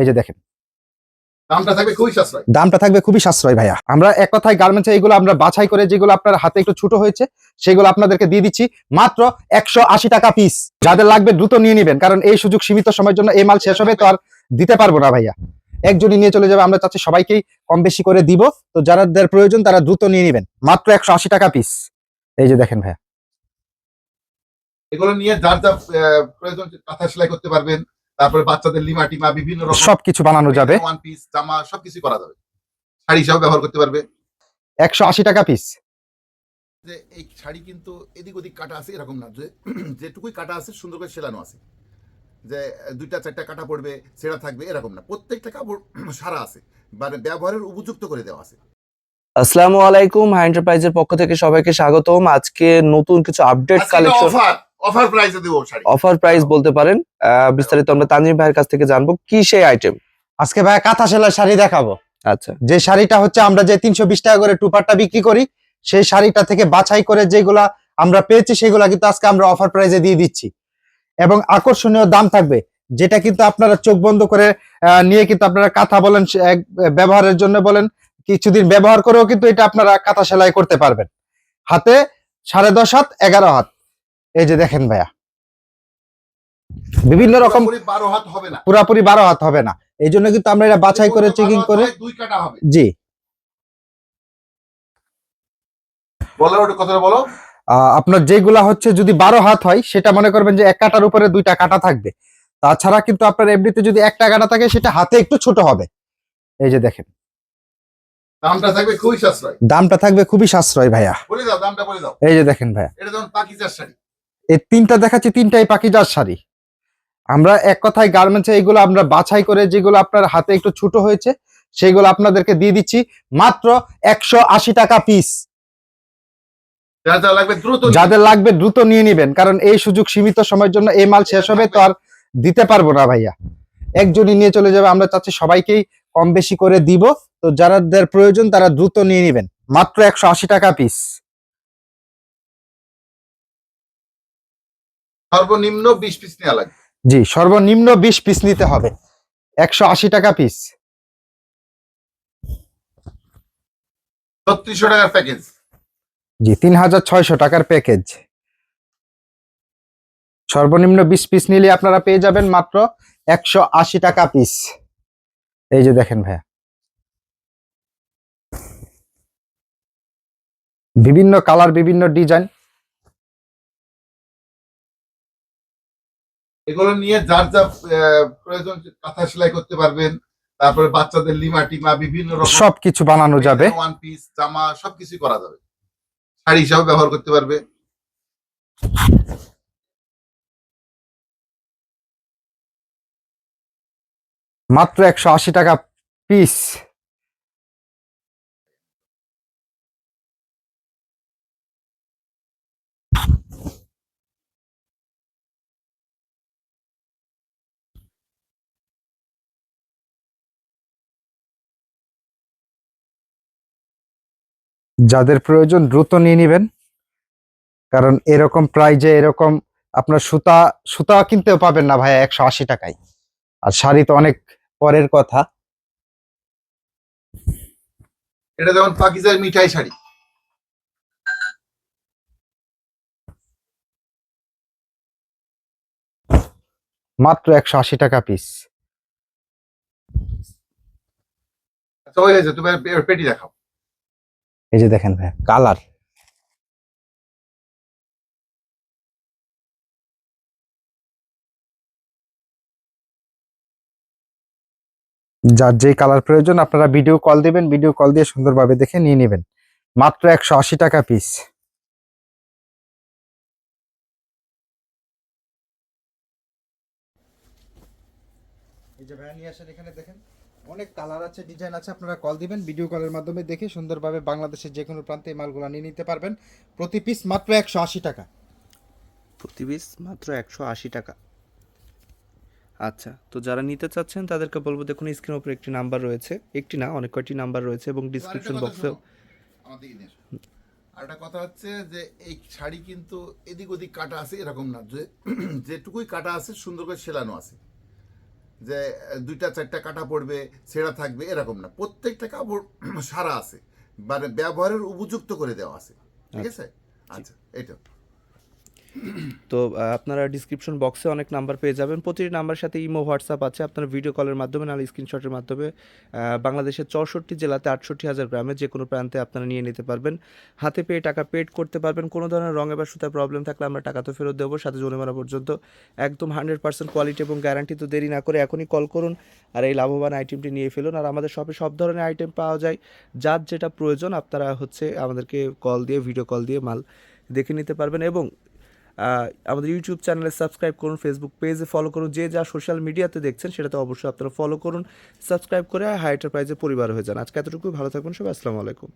এই যে দেখেন। দামটা থাকবে খুবই সাশ্রয়। ভাইয়া। আমরা এক কথায় গার্মেন্টস এইগুলো আমরা বাছাই করে যেগুলো আপনার হাতে একটু ছোট হয়েছে সেগুলো আপনাদেরকে দিয়ে দিচ্ছি। মাত্র একশো আশি টাকা পিস যাদের লাগবে দ্রুত নিয়ে নেবেন কারণ এই সুযোগ সীমিত সময়ের জন্য এই মাল শেষ হবে তো আর দিতে পারব না ভাইয়া। একজনই নিয়ে চলে যাবে আমরা চাচ্ছি সবাইকেই কম বেশি করে দিব। তো যাদের প্রয়োজন তারা দ্রুত নিয়ে নেবেন। মাত্র একশো আশি টাকা পিস এই যে দেখেন ভাইয়া। এগুলো নিয়ে যার যা প্রয়োজন কাঁথা সেলাই করতে পারবেন। তারপরে বাচ্চাদের লিমা টিমা বিভিন্ন রকম সবকিছু বানানো যাবে। ওয়ান পিস জামা সবকিছু করা যাবে। শাড়ি হিসাবে ব্যবহার করতে পারবে। একশো আশি টাকা পিস যে এই শাড়ি কিন্তু এদিক ওদিক কাটা আছে এরকম না। যে যেটুকুই কাটা আছে সুন্দর করে সেলানো আছে। যে দুইটা চারটা কাটা পড়বে সেটা থাকবে এরকম না। প্রত্যেকটা কাপড় সারা আছে। মানে ব্যবহারের উপযুক্ত করে দেওয়া আছে। আসসালামু আলাইকুম হাই এন্টারপ্রাইজের পক্ষ থেকে সবাইকে স্বাগতম। আজকে নতুন কিছু আপডেট কালেকশন অফার প্রাইসে দেবো শাড়ি। অফার প্রাইস বলতে পারেন আহ, বিস্তারিত আমরা তানজিম ভাইয়ের কাছ থেকে জানব কি সেই আইটেম আজকে ভাইয়া কাঁথা সেলাই শাড়ি দেখাবো। আচ্ছা। যে শাড়িটা হচ্ছে আমরা যে তিনশো বিশ টাকা করে টুপারটা বিক্রি করি সেই শাড়িটা থেকে বাছাই করে যেগুলা আমরা পেয়েছি সেগুলা কিন্তু আজকে আমরা অফার প্রাইজে দিয়ে দিচ্ছি। এবং আকর্ষণীয় দাম থাকবে যেটা কিন্তু আপনারা চোখ বন্ধ করে আহ, নিয়ে কিন্তু আপনারা কাঁথা বলেন সে- এক- ব্যবহারের জন্য বলেন কিছুদিন ব্যবহার করেও কিন্তু এটা আপনারা কাঁথা সেলাই করতে পারবেন। হাতে সাড়ে দশ হাত এগারো হাত। এই যে দেখেন ভাইয়া। বিভিন্ন রকম পুরোপুরি বারো হাত হবে না। পুরাপুরি বারো হাত হবে না। এই জন্য কিন্তু আমরা এটা বাছাই করে চেকিং করে দুই কাটা হবে। জি। আপনার যেগুলা হচ্ছে যদি বারো হাত হয় সেটা মনে করবেন যে এক কাটার উপরে দুইটা কাটা থাকবে। তাছাড়া কিন্তু আপনার এমনিতে যদি একটা কাটা থাকে সেটা হাতে একটু ছোট হবে। এই যে দেখেন। দামটা থাকবে খুবই সাশ্রয়। দামটা থাকবে খুবই সাশ্রয় ভাইয়া। এই যে দেখেন ভাইয়া। এটা যেমন পাকিজার শাড়ি। এই তিনটা দেখাচ্ছি তিনটাই পাকিজার শাড়ি। আমরা এক কথায় গার্মেন্টসে এইগুলো আমরা বাছাই করে যেগুলো আপনার হাতে একটু ছোট হয়েছে সেগুলো আপনাদেরকে দিয়ে দিচ্ছি। মাত্র একশো আশি টাকা পিস যার লাগবে দ্রুত যাদের লাগবে দ্রুত নিয়ে নেবেন কারণ এই সুযোগ সীমিত সময়ের জন্য এই মাল শেষ হবে তো আর দিতে পারব না ভাইয়া। একজনই নিয়ে চলে যাবে আমরা চাচ্ছি সবাইকেই কম বেশি করে দিব তো যাদের প্রয়োজন তারা দ্রুত নিয়ে নেবেন। মাত্র একশো আশি টাকা পিস সর্বনিম্ন বিশ পিস নেওয়া লাগবে। জি সর্বনিম্ন বিশ পিস নিতে হবে। একশো আশি টাকা পিস ছত্রিশশো টাকার প্যাকেজ জি তিন হাজার ছয়শো টাকার প্যাকেজ সর্বনিম্ন বিশ পিস নিলে আপনারা পেয়ে যাবেন মাত্র একশো আশি টাকা পিস এই যে দেখেন ভাইয়া। বিভিন্ন কালার বিভিন্ন ডিজাইন। এগুলো নিয়ে যার যা প্রয়োজন কাঁথা সেলাই করতে পারবেন। তারপরে বাচ্চাদের লিমা টিমা বিভিন্ন রকম সবকিছু বানানো যাবে। ওয়ান পিস জামা সবকিছু করা যাবে। শাড়ি হিসাবে ব্যবহার করতে পারবে। মাত্র একশো আশি টাকা পিস যাদের প্রয়োজন দ্রুত নিয়ে নেবেন। কারণ এরকম প্রাইজে এরকম আপনার সুতা সুতা কিনতেও পাবেন না ভাইয়া একশো আশি টাকায়। আর শাড়ি তো অনেক পরের কথা। এটা যেমন পাকিজার মিঠাই শাড়ি। মাত্র একশো আশি টাকা পিস আচ্ছা হয়ে গেছে তুমি পেটি দেখাও। এই যে দেখেন ভাই, কালার। যার যেই কালার প্রয়োজন, আপনারা ভিডিও কল দিবেন ভিডিও কল দিয়ে সুন্দরভাবে দেখে নিয়ে নেবেন। মাত্র একশো আশি টাকা পিস এই যে ভাইয়া নিয়ে আসেন এখানে, দেখেন। অনেক কালার আছে ডিজাইন আছে আপনারা কল দিবেন ভিডিও কলের মাধ্যমে দেখে সুন্দরভাবে বাংলাদেশের যে কোনো প্রান্তে এই মালগুলো নিয়ে নিতে পারবেন। প্রতি পিস মাত্র একশো আশি টাকা। প্রতি পিস মাত্র একশো আশি টাকা। আচ্ছা তো যারা নিতে চাচ্ছেন তাদেরকে বলব দেখুন স্ক্রিন উপরে একটি নাম্বার রয়েছে। একটি না অনেক কয়টি নাম্বার রয়েছে এবং ডিসক্রিপশন বক্সেও এসো। আরেকটা কথা হচ্ছে যে এই শাড়ি কিন্তু এদিক ওদিক কাটা আছে এরকম না। যে যেটুকুই কাটা আছে সুন্দর করে সেলানো আছে। যে দুইটা চারটা কাটা পড়বে ছেঁড়া থাকবে এরকম না। প্রত্যেকটা কাপড় সারা আছে। মানে ব্যবহারের উপযুক্ত করে দেওয়া আছে। ঠিক আছে? আচ্ছা এটা তো আপনারা ডিসক্রিপশন বক্সে অনেক নাম্বার পেয়ে যাবেন। প্রতিটি নাম্বারের সাথে ইমো হোয়াটসঅ্যাপ আছে। আপনারা ভিডিও কলের মাধ্যমে নাহলে স্ক্রিনশটের মাধ্যমে বাংলাদেশের চৌষট্টি জেলাতে আটষট্টি হাজার গ্রামে যে কোনো প্রান্তে আপনারা নিয়ে নিতে পারবেন। হাতে পেয়ে টাকা পেড করতে পারবেন। কোনো ধরনের রঙে বা সুতার প্রবলেম থাকলে আমরা টাকা তো ফেরত দেবো সাথে জরিমানা পর্যন্ত। একদম হান্ড্রেড পার্সেন্ট কোয়ালিটি এবং গ্যারান্টি তো দেরি না করে এখনই কল করুন আর এই লাভবান আইটেমটি নিয়ে ফেলুন। আর আমাদের শপে সব ধরনের আইটেম পাওয়া যায়। যার যেটা প্রয়োজন আপনারা হচ্ছে আমাদেরকে কল দিয়ে ভিডিও কল দিয়ে মাল দেখে নিতে পারবেন এবং আমাদের ইউটিউব চ্যানেলে সাবস্ক্রাইব করুন ফেসবুক পেজে ফলো করুন, যে যা সোশ্যাল মিডিয়াতে দেখছেন সেটাতে অবশ্যই আপনারা ফলো করুন সাবস্ক্রাইব করে হাই এন্টারপ্রাইজের পরিবার হয়ে যান। আজকে এতটুকুই, ভালো থাকুন সবাই, আসসালামু আলাইকুম।